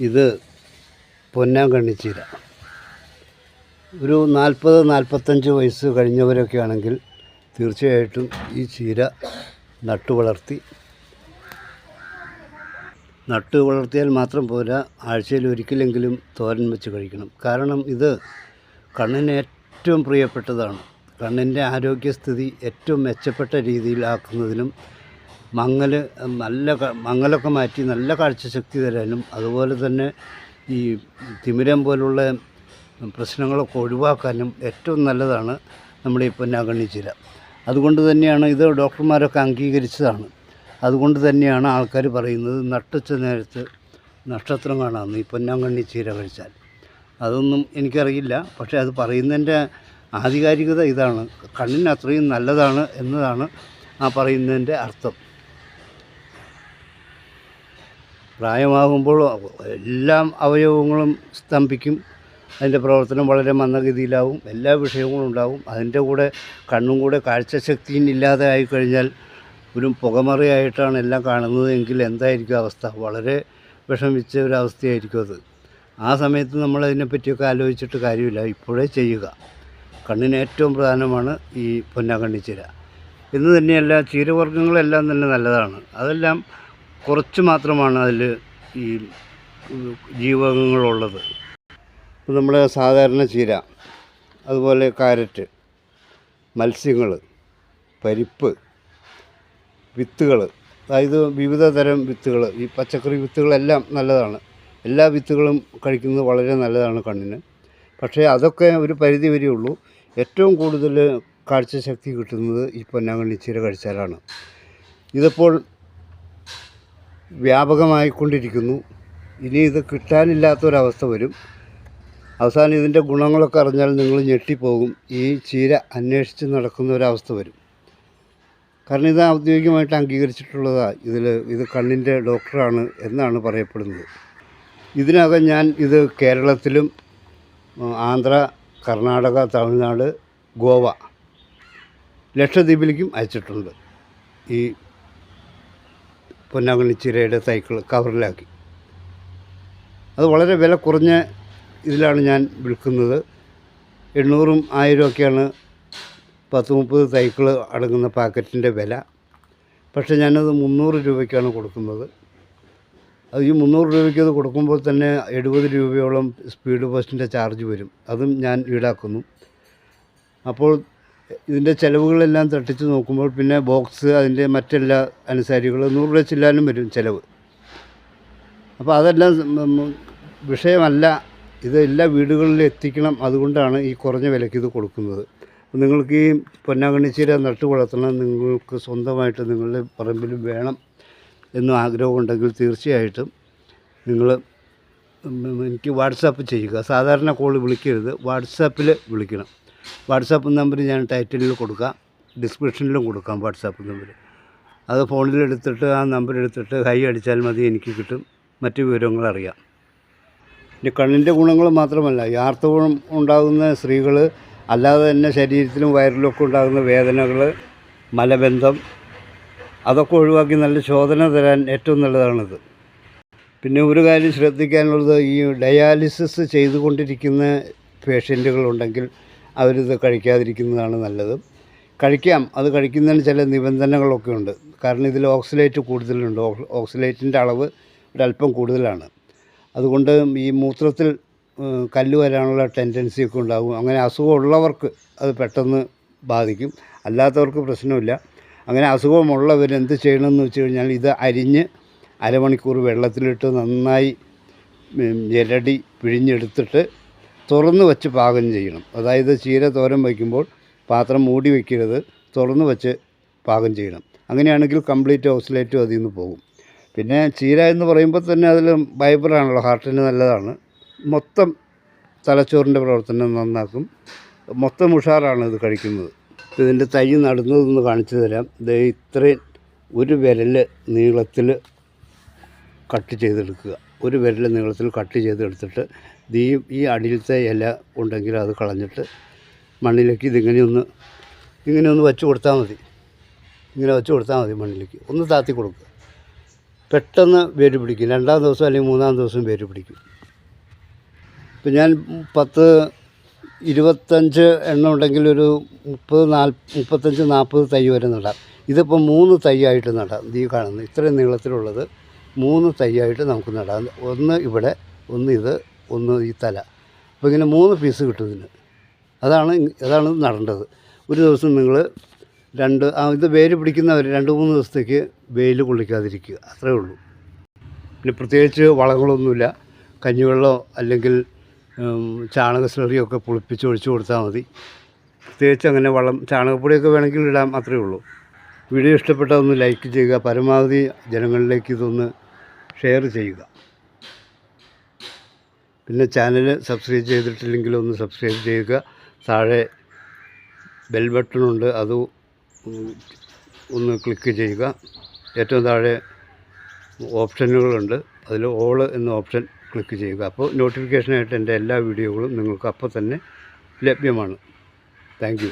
ഇത് പൊന്നാങ്കണ്ണിച്ചീര ഒരു നാൽപ്പത് നാൽപ്പത്തഞ്ച് വയസ്സ് കഴിഞ്ഞവരൊക്കെ ആണെങ്കിൽ തീർച്ചയായിട്ടും ഈ ചീര നട്ടു വളർത്തി നട്ടു വളർത്തിയാൽ മാത്രം പോരാ ആഴ്ചയിൽ ഒരിക്കലെങ്കിലും തോരൻ വെച്ച് കഴിക്കണം. കാരണം ഇത് കണ്ണിന് ഏറ്റവും പ്രിയപ്പെട്ടതാണ്. കണ്ണിന്റെ ആരോഗ്യസ്ഥിതി ഏറ്റവും മെച്ചപ്പെട്ട രീതിയിലാക്കുന്നതിനും മങ്ങൽ നല്ല മങ്ങലൊക്കെ മാറ്റി നല്ല കാഴ്ചശക്തി തരാനും അതുപോലെ തന്നെ ഈ തിമിരം പോലുള്ള പ്രശ്നങ്ങളൊക്കെ ഒഴിവാക്കാനും ഏറ്റവും നല്ലതാണ് നമ്മുടെ ഈ പൊന്നാങ്കണ്ണി ചില. അതുകൊണ്ട് തന്നെയാണ് ഇത് ഡോക്ടർമാരൊക്കെ അംഗീകരിച്ചതാണ്. അതുകൊണ്ട് തന്നെയാണ് ആൾക്കാർ പറയുന്നത് നട്ടുച്ച നേരത്ത് നക്ഷത്രം കാണാമെന്ന് ഈ പൊന്നാങ്കണ്ണി ചീര കഴിച്ചാൽ. അതൊന്നും എനിക്കറിയില്ല പക്ഷേ അത് പറയുന്നതിന്റെ ആധികാരികത ഇതാണ്. കണ്ണിന് അത്രയും നല്ലതാണ് എന്നതാണ് ആ പറയുന്നതിന്റെ അർത്ഥം. പ്രായമാകുമ്പോൾ എല്ലാം അവയവങ്ങളും സ്തംഭിക്കും. അതിന്റെ പ്രവർത്തനം വളരെ മന്ദഗതിയിലാവും. എല്ലാ വിഷയങ്ങളും ഉണ്ടാവും. അതിന്റെ കൂടെ കണ്ണും കൂടെ കാഴ്ചശക്തിയും ഇല്ലാതെ ആയിക്കഴിഞ്ഞാൽ ഒരു പുകമറയായിട്ടാണ് എല്ലാം കാണുന്നത് എങ്കിൽ എന്തായിരിക്കും അവസ്ഥ? വളരെ വിഷമിച്ച ഒരവസ്ഥയായിരിക്കും അത്. ആ സമയത്ത് നമ്മൾ അതിനെപ്പറ്റിയൊക്കെ ആലോചിച്ചിട്ട് കാര്യമില്ല. ഇപ്പോഴേ ചെയ്യുക. കണ്ണിന് ഏറ്റവും പ്രധാനമാണ് ഈ പൊന്നാങ്കണ്ണി ചീര എന്ന് തന്നെയല്ല ചീരവർഗങ്ങളെല്ലാം തന്നെ നല്ലതാണ്. അതെല്ലാം കുറച്ച് മാത്രമാണ് അതിൽ ഈ ജീവകങ്ങളുള്ളത്. ഇപ്പോൾ നമ്മുടെ സാധാരണ ചീര അതുപോലെ കാരറ്റ് മത്സ്യങ്ങൾ പരിപ്പ് വിത്തുകൾ അതായത് വിവിധ തരം വിത്തുകൾ ഈ പച്ചക്കറി വിത്തുകളെല്ലാം നല്ലതാണ്. എല്ലാ വിത്തുകളും കഴിക്കുന്നത് വളരെ നല്ലതാണ് കണ്ണിന്. പക്ഷേ അതൊക്കെ ഒരു പരിധി വരെ ഉള്ളൂ ഏറ്റവും കൂടുതൽ കാഴ്ചശക്തി കിട്ടുന്നത് ഈ പൊന്നാങ്കണ്ണി ചീര കഴിച്ചാലാണ്. ഇതിപ്പോൾ വ്യാപകമായിക്കൊണ്ടിരിക്കുന്നു. ഇനി ഇത് കിട്ടാനില്ലാത്തൊരവസ്ഥ വരും. അവസാനം ഇതിന്റെ ഗുണങ്ങളൊക്കെ അറിഞ്ഞാൽ നിങ്ങൾ ഞെട്ടിപ്പോകും. ഈ ചീര അന്വേഷിച്ച് നടക്കുന്ന ഒരവസ്ഥ വരും. കാരണം ഇത് ഔദ്യോഗികമായിട്ട് അംഗീകരിച്ചിട്ടുള്ളതാണ് ഇതിൽ ഇത് കണ്ണിന്റെ ഡോക്ടറാണ് എന്നാണ് പറയപ്പെടുന്നത്. ഇതിനകം ഞാൻ ഇത് കേരളത്തിലും ആന്ധ്ര കർണാടക തമിഴ്നാട് ഗോവ ലക്ഷദ്വീപിലേക്കും അയച്ചിട്ടുണ്ട്. ഈ പൊന്നാങ്കണ്ണി ചിരയുടെ സൈക്കിൾ കവറിലാക്കി. അത് വളരെ വില കുറഞ്ഞ ഇതിലാണ് ഞാൻ വിൽക്കുന്നത്. എണ്ണൂറും ആയിരം ഒക്കെയാണ് പത്ത് മുപ്പത് സൈക്കിൾ അടങ്ങുന്ന പാക്കറ്റിന്റെ വില. പക്ഷേ ഞാനത് മുന്നൂറ് രൂപയ്ക്കാണ് കൊടുക്കുന്നത്. അത് ഈ മുന്നൂറ് രൂപയ്ക്ക് അത് കൊടുക്കുമ്പോൾ തന്നെ എഴുപത് രൂപയോളം സ്പീഡ് പോസ്റ്റിന്റെ ചാർജ് വരും. അതും ഞാൻ ഈടാക്കുന്നു. അപ്പോൾ ഇതിന്റെ ചിലവുകളെല്ലാം തട്ടിച്ച് നോക്കുമ്പോൾ പിന്നെ ബോക്സ് അതിന്റെ മറ്റെല്ലാ അനുസാരികൾ നൂറ് രൂപ ചില്ലാനും വരും ചിലവ്. അപ്പോൾ അതെല്ലാം വിഷയമല്ല. ഇത് എല്ലാ വീടുകളിലും എത്തിക്കണം. അതുകൊണ്ടാണ് ഈ കുറഞ്ഞ വിലയ്ക്ക് ഇത് കൊടുക്കുന്നത്. നിങ്ങൾക്ക് ഈ പൊന്നാങ്കണ്ണിച്ചീര നട്ടു വളർത്തണം. നിങ്ങൾക്ക് സ്വന്തമായിട്ട് നിങ്ങളുടെ പറമ്പിൽ വേണം എന്നും ആഗ്രഹമുണ്ടെങ്കിൽ തീർച്ചയായിട്ടും നിങ്ങൾ എനിക്ക് വാട്സാപ്പ് ചെയ്യുക. സാധാരണ കോൾ വിളിക്കരുത്. വാട്സാപ്പിൽ വിളിക്കണം. വാട്സാപ്പ് നമ്പർ ഞാൻ ടൈറ്റിലിൽ കൊടുക്കാം. ഡിസ്ക്രിപ്ഷനിലും കൊടുക്കാം വാട്സാപ്പ് നമ്പർ. അത് ഫോണിൽ എടുത്തിട്ട് ആ നമ്പർ എടുത്തിട്ട് കൈ അടിച്ചാൽ മതി എനിക്ക് കിട്ടും. മറ്റു വിവരങ്ങൾ അറിയാം. പിന്നെ കണ്ണിന്റെ ഗുണങ്ങൾ മാത്രമല്ല യാർത്തവും ഉണ്ടാകുന്ന സ്ത്രീകൾ അല്ലാതെ തന്നെ ശരീരത്തിലും വയറിലൊക്കെ ഉണ്ടാകുന്ന വേദനകൾ മലബന്ധം അതൊക്കെ ഒഴിവാക്കി നല്ല ശോധന തരാൻ ഏറ്റവും നല്ലതാണിത്. പിന്നെ ഒരു കാര്യം ശ്രദ്ധിക്കാനുള്ളത് ഈ ഡയാലിസിസ് ചെയ്തുകൊണ്ടിരിക്കുന്ന പേഷ്യന്റുകളുണ്ടെങ്കിൽ അവരിത് കഴിക്കാതിരിക്കുന്നതാണ് നല്ലത്. കഴിക്കാം. അത് കഴിക്കുന്നതിന് ചില നിബന്ധനകളൊക്കെ ഉണ്ട്. കാരണം ഇതിൽ ഓക്സിലേറ്റ് കൂടുതലുണ്ട്. ഓക്സ്- ഓക്സിലേറ്റിന്റെ അളവ് ഒരല്പം കൂടുതലാണ്. അതുകൊണ്ട് ഈ മൂത്രത്തിൽ കല്ല് വരാനുള്ള ടെൻഡൻസി ഒക്കെ ഉണ്ടാകും. അങ്ങനെ അസുഖമുള്ളവർക്ക് അത് പെട്ടെന്ന് ബാധിക്കും. അല്ലാത്തവർക്ക് പ്രശ്നമില്ല. അങ്ങനെ അസുഖമുള്ളവർ എന്ത് ചെയ്യണമെന്ന് വെച്ച് കഴിഞ്ഞാൽ ഇത് അരിഞ്ഞ് അരമണിക്കൂർ വെള്ളത്തിലിട്ട് നന്നായി ഞെരടി പിഴിഞ്ഞെടുത്തിട്ട് തുറന്ന് വെച്ച് പാകം ചെയ്യണം. അതായത് ചീര തോരൻ വയ്ക്കുമ്പോൾ പാത്രം മൂടി വയ്ക്കരുത് തുറന്ന് വെച്ച് പാകം ചെയ്യണം. അങ്ങനെയാണെങ്കിൽ കംപ്ലീറ്റ് ഓസിലേറ്റും അതിൽ നിന്ന് പോകും. പിന്നെ ചീര എന്ന് പറയുമ്പോൾ തന്നെ അതിൽ ഫൈബറാണല്ലോ ഹാർട്ടിന് നല്ലതാണ്. മൊത്തം തലച്ചോറിന്റെ പ്രവർത്തനം നന്നാക്കും. മൊത്തം ഉഷാറാണ് ഇത് കഴിക്കുന്നത്. ഇതിന്റെ തൈ നടുന്നതൊന്ന് കാണിച്ചു തരാം. ഇത് ഇത്രയും ഒരു വിരൽ നീളത്തിൽ കട്ട് ചെയ്തെടുക്കുക. ഒരു വിരൽ നീളത്തിൽ കട്ട് ചെയ്തെടുത്തിട്ട് ദീ ഈ അടിയിലത്തെ ഇല ഉണ്ടെങ്കിൽ അത് കളഞ്ഞിട്ട് മണ്ണിലേക്ക് ഇതിങ്ങനെ ഒന്ന് ഇങ്ങനെ ഒന്ന് വെച്ച് കൊടുത്താൽ മതി. ഇങ്ങനെ വെച്ച് കൊടുത്താൽ മതി മണ്ണിലേക്ക്. ഒന്ന് താത്തി കൊടുക്കുക പെട്ടെന്ന് വേര് പിടിക്കും. രണ്ടാം ദിവസം അല്ലെങ്കിൽ മൂന്നാം ദിവസം വേര് പിടിക്കും. ഇപ്പം ഞാൻ പത്ത് ഇരുപത്തഞ്ച് എണ്ണം ഉണ്ടെങ്കിൽ ഒരു മുപ്പത് നാല് മുപ്പത്തഞ്ച് നാൽപ്പത് തൈ വരെ നടാം. ഇതിപ്പോൾ മൂന്ന് തൈ ആയിട്ട് നടാം. ഈ കാണുന്നത് ഇത്രയും നീളത്തിലുള്ളത്. മൂന്ന് തൈയായിട്ട് നമുക്ക് നടാം. ഒന്ന് ഇവിടെ ഒന്ന് ഇത് ഒന്ന് ഈ തല. അപ്പോൾ ഇങ്ങനെ മൂന്ന് പീസ് കിട്ടും ഇതിന്. അതാണ് അതാണ് നടേണ്ടത്. ഒരു ദിവസം നിങ്ങൾ രണ്ട് ആ ഇത് വേര് പിടിക്കുന്നവർ രണ്ട് മൂന്ന് ദിവസത്തേക്ക് വെയിൽ കൊള്ളിക്കാതിരിക്കുക. അത്രേ ഉള്ളൂ. പിന്നെ പ്രത്യേകിച്ച് വളങ്ങളൊന്നുമില്ല. കഞ്ഞിവെള്ളമോ അല്ലെങ്കിൽ ചാണക സ്ലറിയോ ഒക്കെ പുളിപ്പിച്ച് ഒഴിച്ചു കൊടുത്താൽ മതി. പ്രത്യേകിച്ച് അങ്ങനെ വളം ചാണകപ്പൊടിയൊക്കെ വേണമെങ്കിൽ ഇടാം അത്രേ ഉള്ളൂ. വീഡിയോ ഇഷ്ടപ്പെട്ടാൽ ഒന്ന് ലൈക്ക് ചെയ്യുക. പരമാവധി ജനങ്ങളിലേക്ക് ഇതൊന്ന് ഷെയർ ചെയ്യുക. പിന്നെ ചാനൽ സബ്സ്ക്രൈബ് ചെയ്തിട്ടില്ലെങ്കിൽ ഒന്ന് സബ്സ്ക്രൈബ് ചെയ്യുക. താഴെ ബെൽ ബട്ടണുണ്ട് അത് ഒന്ന് ക്ലിക്ക് ചെയ്യുക. ഏറ്റവും താഴെ ഓപ്ഷനുകളുണ്ട് അതിൽ ഓൾ എന്ന ഓപ്ഷൻ ക്ലിക്ക് ചെയ്യുക. അപ്പോൾ നോട്ടിഫിക്കേഷനായിട്ട് എന്റെ എല്ലാ വീഡിയോകളും നിങ്ങൾക്ക് അപ്പോൾ തന്നെ ലഭ്യമാണ്. താങ്ക്